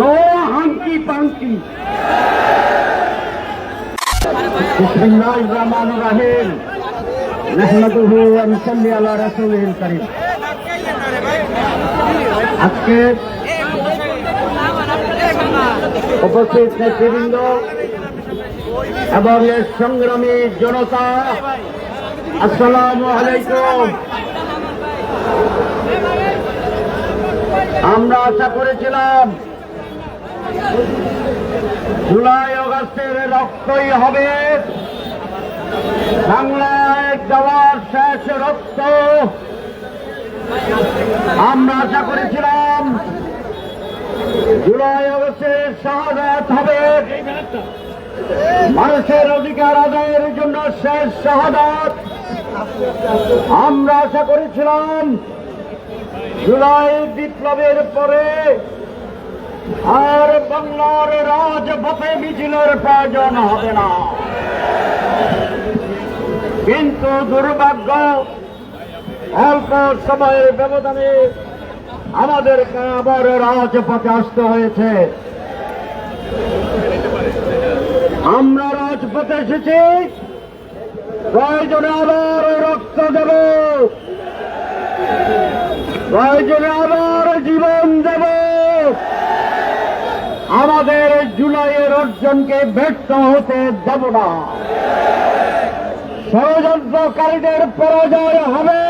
No hanky পাঙ্কি রহমানির রহিম। নাহমাদুহু ওয়া নুসাল্লি আলা রাসূলিল কারীম। আজকে উপস্থিত নেতৃবৃন্দ এবং এর সংগ্রামী জনতা, আসসালাম আলাইকুম। আমরা আশা করেছিলাম জুলাই অগস্টের রক্তই হবে। বাংলায় দেওয়ার শেষ রক্ত। আমরা আশা করেছিলাম জুলাই অগস্টের শাহাদাত হবে। মানুষের অধিকার আদায়ের জন্য শেষ শাহাদাত। আমরা আশা করেছিলাম জুলাই বিপ্লবের পরে আর বাংলার রাজপথে মিছিলের প্রয়োজন হবে না। কিন্তু দুর্ভাগ্য, অল্প সময়ের ব্যবধানে আমাদেরকে আবার রাজপথে আসতে হয়েছে। আমরা রাজপথে এসেছি, প্রয়োজনে আবার রক্ত দেব। প্রয়োজনে আবার জীবন দেব। আমাদের জুলাইয়ের অর্জনকে ব্যর্থ হতে দেব না। ষড়যন্ত্রকারীদের পরাজয় হবে।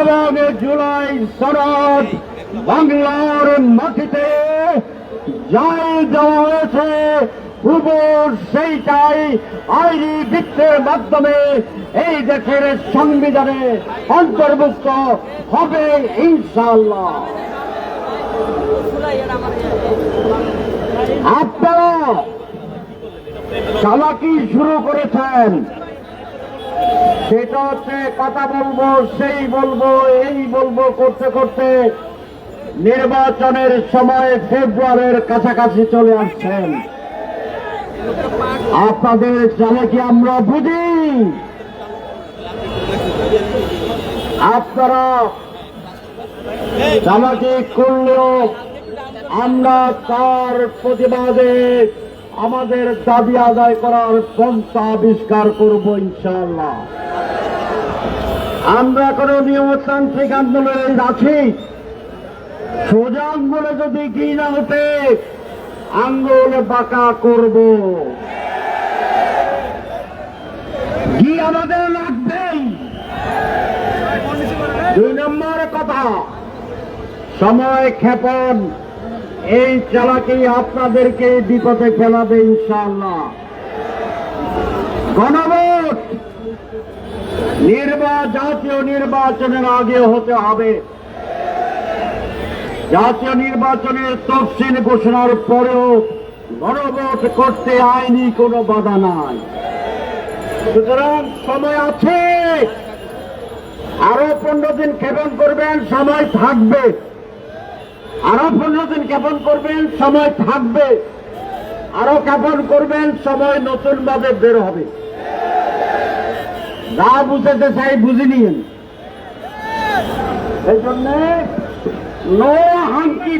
এবং জুলাই সনদ বাংলার মাটিতে যাই দেওয়া হয়েছে। উপর সেইটাই আইনি বৃত্তের মাধ্যমে এই দেশের সংবিধানে অন্তর্ভুক্ত হবে ইনশাল্লাহ আপনারা চালাকি শুরু করেছেন। সেটা হচ্ছে কথা বলব, সেই বলব, এই বলব করতে করতে নির্বাচনের সময় ফেব্রুয়ারির কাছাকাছি চলে আসছেন। আপনাদের চালে কি আমরা বুঝি। আপনারা চালাকি করলেও আমরা তার প্রতিবাদে আমাদের দাবি আদায় করার পন্থা আবিষ্কার করব ইনশাআল্লাহ। আমরা কোনো নিয়মতান্ত্রিক আন্দোলনে আছি। সোজা আঙ্গুলে যদি কি না হতে, আঙ্গুল বাঁকা করব কি আমাদের লাগবেই দুই নম্বর কথা সময় ক্ষেপণ। এই চালাকি আপনাদেরকে বিপদে ফেলাবে, ইনশাআল্লাহ। গণভোট! নির্বা, জাতীয় নির্বাচনের আগে হতে হবে। জাতীয় নির্বাচনের তফসিল ঘোষণার পরেও গণভোট করতে আইনি কোনো বাধা নাই। সুতরাং সময় আছে। আরও পনেরো দিন ক্ষেপণ করবেন, সময় থাকবে। আরও পনেরো দিন জ্ঞাপন করবেন, সময় থাকবে। আরও জ্ঞাপন করবেন, সময় নতুন ভাবে বের হবে। যা বুঝতে চাই বুঝে নিন এই জন্যে নো হাঙ্কি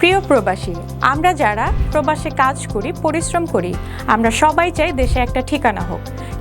প্রিয় প্রবাসী, আমরা যারা প্রবাসে কাজ করি, পরিশ্রম করি, আমরা সবাই চাই দেশে একটা ঠিকানা হোক।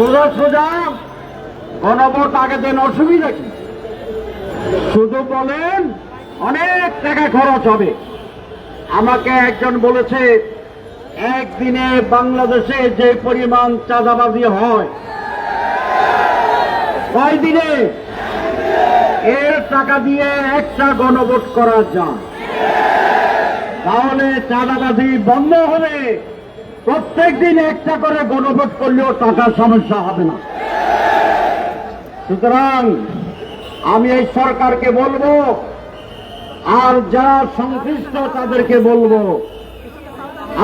সোজা সোজা। গণভোট আগে দেন, অসুবিধা কি? শুধু বলেন, অনেক টাকা খরচ হবে। আমাকে একজন বলেছে, একদিনে বাংলাদেশে যে পরিমাণ চাঁদাবাজি হয় কয় দিনে এর টাকা দিয়ে একটা গণভোট করা যায়। তাহলে চাঁদাবাজি বন্ধ হবে। প্রত্যেক দিন একটা করে গণভোট করলেও টাকার সমস্যা হবে না। সুতরাং আমি এই সরকারকে বলব, আর যারা সংশ্লিষ্ট তাদেরকে বলব,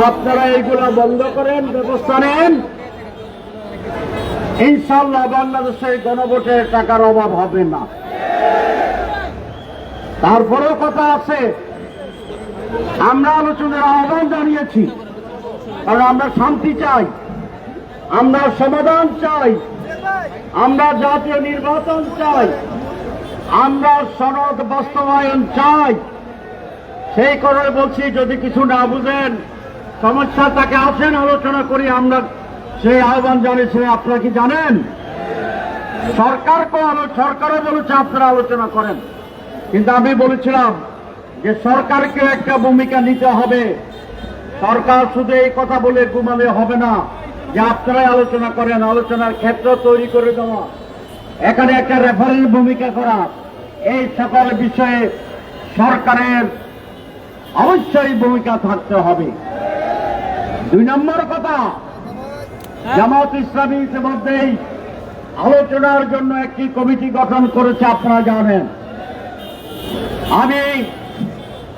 আপনারা এইগুলো বন্ধ করেন, ব্যবস্থা নেন। ইনশাল্লাহ বাংলাদেশে গণভোটের টাকার অভাব হবে না। তারপরেও কথা আছে। আমরা আলোচনার আহ্বান জানিয়েছি। কারণ আমরা শান্তি চাই। আমরা সমাধান চাই। আমরা জাতীয় নির্বাচন চাই। আমরা সনদ বাস্তবায়ন চাই। সেই করে বলছি, যদি কিছু না বুঝেন, সমস্যা তাকে আসেন, আলোচনা করি, আমরা সেই আহ্বান জানিয়েছি, আপনারা কি জানেন? সরকার সরকারও বলেছে, আপনারা আলোচনা করেন। কিন্তু আমি বলেছিলাম যে সরকারকে একটা ভূমিকা নিতে হবে। সরকার শুধু এই কথা বলে ঘুমালে হবে না। যে আপনারাই আলোচনা করেন, আলোচনার ক্ষেত্র তৈরি করে দেওয়া। এখানে একটা রেফারেল ভূমিকা করা। এই সকল বিষয়ে সরকারের অবশ্যই ভূমিকা থাকতে হবে। দুই নম্বর কথা, জামাত ইসলামী ইতিমধ্যেই আলোচনার জন্য একটি কমিটি গঠন করেছে, আপনারা জানেন। আমি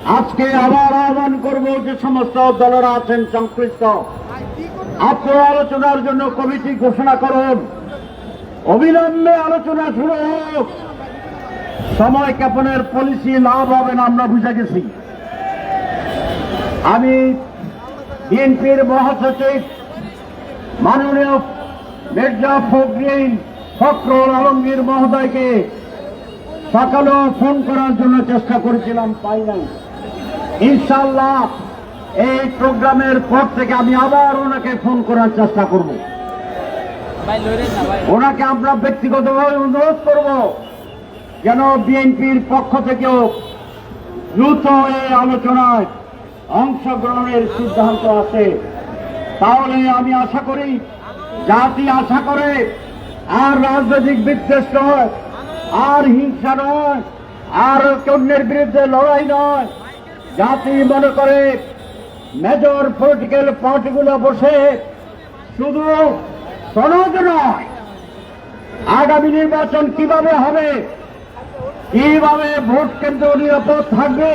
আজকে আবার আহ্বান করব যে সমস্ত দলেরা আছেন সংশ্লিষ্ট। আপনারা আলোচনার জন্য কমিটি ঘোষণা করুন। অবিলম্বে আলোচনা শুরু হোক। সময় ক্ষেপণের পলিসি লাভ হবে না, আমরা বুঝে গেছি। আমি বিএনপির মহাসচিব মাননীয় মির্জা ফখরিন ফখরুল আলমগীর মহোদয়কে সকালেও ফোন করার জন্য চেষ্টা করেছিলাম, পাই নাই। ইনশাল্লাহ এই প্রোগ্রামের পর থেকে আমি আবার ওনাকে ফোন করার চেষ্টা করব। ওনাকে আমরা ব্যক্তিগতভাবে অনুরোধ করব যেন বিএনপির পক্ষ থেকেও দ্রুত এই আলোচনায় অংশগ্রহণের সিদ্ধান্ত আছে তাহলে আমি আশা করি জাতি আশা করে আর রাজনৈতিক বিদ্বেষ নয় আর হিংসা নয় আর অন্যের বিরুদ্ধে লড়াই নয় জাতি মনে করে মেজর পলিটিক্যাল পার্টিগুলো বসে শুধু সনদ নয়, আগামী নির্বাচন কীভাবে হবে, কীভাবে ভোট কেন্দ্র নিরাপদ থাকবে,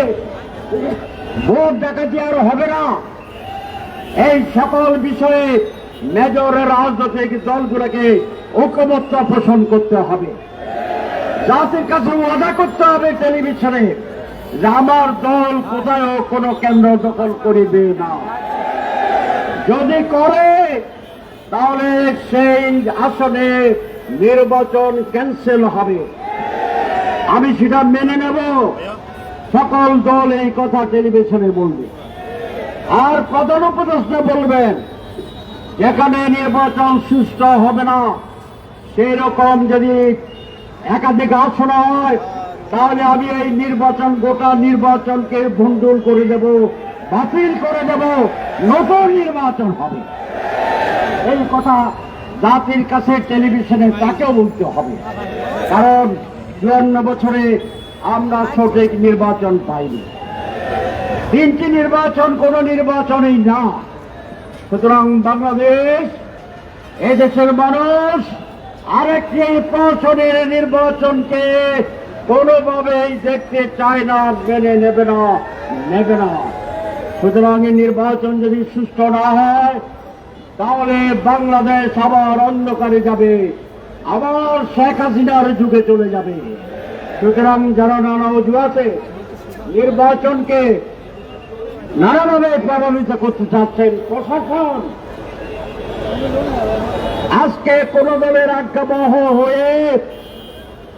ভোট ডাকাতি আর হবে না। এই সকল বিষয়ে মেজরের রাজনৈতিক দলগুলোকে ঐকমত্য পোষণ করতে হবে। জাতির কাছে ওয়াদা করতে হবে টেলিভিশনে। যে আমার দল কোথায় কোনো কেন্দ্র দখল করিবে না। যদি করে, তাহলে সেই আসনে নির্বাচন ক্যান্সেল হবে। আমি সেটা মেনে নেব। সকল দল এই কথা টেলিভিশনে বলবে। আর প্রধান উপদেষ্টা বলবেন, যেখানে নির্বাচন সুস্থ হবে না, সেই রকম যদি একাধিক আসন হয় তাহলে আমি এই নির্বাচন, গোটা নির্বাচনকে ভণ্ডুল করে দেব, বাতিল করে দেব, নতুন নির্বাচন হবে। এই কথা জাতির কাছে টেলিভিশনে তাকেও বলতে হবে। কারণ চুয়ান্ন বছরে আমরা সঠিক নির্বাচন পাইনি। তিনটি নির্বাচন, কোন নির্বাচনই না। সুতরাং বাংলাদেশ, এদেশের মানুষ আরেকটি প্রশনের নির্বাচনকে কোনোভাবেই দেখতে চায় না, মেনে নেবে না নেবে না। সুতরাং নির্বাচন যদি সুস্থ না হয়, তাহলে বাংলাদেশ আবার অন্ধকারে যাবে, আবার শেখ হাসিনার যুগে চলে যাবে। সুতরাং যারা নানা অজুহাতে নির্বাচনকে নানাভাবে প্রভাবিত করতে চাচ্ছেন, প্রশাসন, আজকে কোন দলের আজ্ঞাবহ হয়ে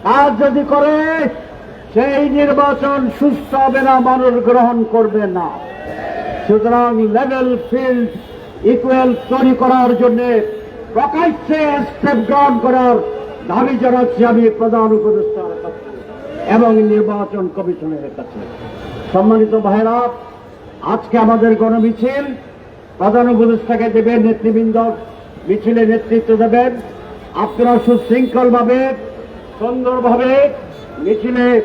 কাজ যদি করে, সেই নির্বাচন সুস্থ হবে না, মানুষ গ্রহণ করবে না। সুতরাং লেভেল ফিল্ড ইকুয়াল তৈরি করার জন্য প্রকাশ্যে স্টেপ গ্রহণ করার দাবি জানাচ্ছি আমি প্রধান উপদেষ্টার কাছে এবং নির্বাচন কমিশনের কাছে। সম্মানিত ভাইরা আজকে আমাদের গণমিছিল। প্রধান উপদেষ্টাকে দেবেন নেতৃবৃন্দ। মিছিলে নেতৃত্ব দেবেন। আপনারা সুশৃঙ্খলভাবে সুন্দরভাবে মিছিলে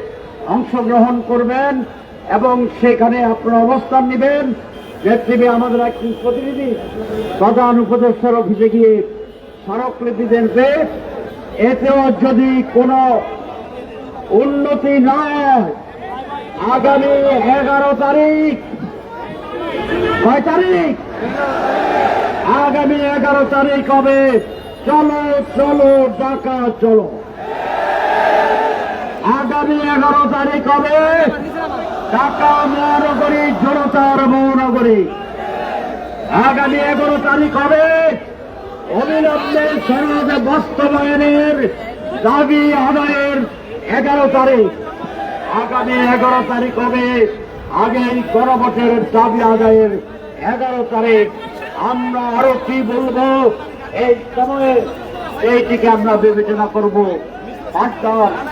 অংশগ্রহণ করবেন এবং সেখানে আপনারা অবস্থান নেবেন। নেতৃত্বে আমাদের একটি প্রতিনিধি, প্রধান উপদেষ্টার অফিসে গিয়ে স্মারকলিপি দেবে এতেও যদি কোনো উন্নতি না আগামী এগারো তারিখ, কয় তারিখ? আগামী এগারো তারিখ হবে। চলো চলো, ডাকা, চলো। আগামী এগারো তারিখ হবে ঢাকা মহানগরী জনতার মহানগরী। আগামী এগারো তারিখ হবে অবিলম্বে সনদ বাস্তবায়নের দাবি আদায়ের এগারো তারিখ। আগামী এগারো তারিখ হবে আগে গণভোটের দাবি আদায়ের এগারো তারিখ। আমরা আরও কি বলব? এই সময়ে এইটিকে আমরা বিবেচনা করব। পাঁচটার এর